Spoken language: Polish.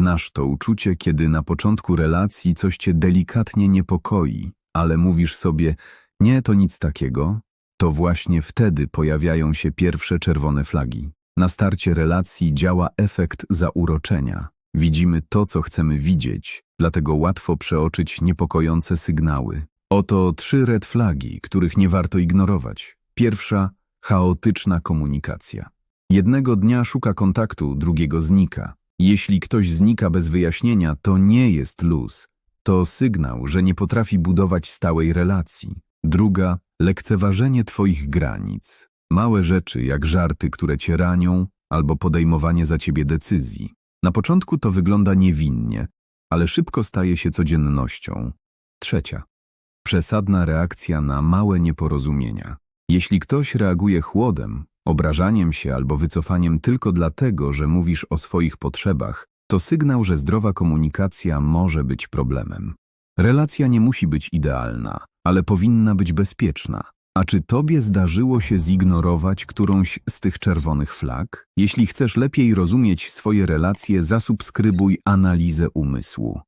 Znasz to uczucie, kiedy na początku relacji coś cię delikatnie niepokoi, ale mówisz sobie, nie, to nic takiego, to właśnie wtedy pojawiają się pierwsze czerwone flagi. Na starcie relacji działa efekt zauroczenia. Widzimy to, co chcemy widzieć, dlatego łatwo przeoczyć niepokojące sygnały. Oto trzy red flagi, których nie warto ignorować. Pierwsza chaotyczna komunikacja. Jednego dnia szuka kontaktu, drugiego znika. Jeśli ktoś znika bez wyjaśnienia, to nie jest luz. To sygnał, że nie potrafi budować stałej relacji. Druga lekceważenie twoich granic. Małe rzeczy jak żarty, które cię ranią, albo podejmowanie za ciebie decyzji. Na początku to wygląda niewinnie, ale szybko staje się codziennością. Trzecia. Przesadna reakcja na małe nieporozumienia. Jeśli ktoś reaguje chłodem, obrażaniem się albo wycofaniem tylko dlatego, że mówisz o swoich potrzebach, to sygnał, że zdrowa komunikacja może być problemem. Relacja nie musi być idealna, ale powinna być bezpieczna. A czy tobie zdarzyło się zignorować którąś z tych czerwonych flag? Jeśli chcesz lepiej rozumieć swoje relacje, zasubskrybuj analizę umysłu.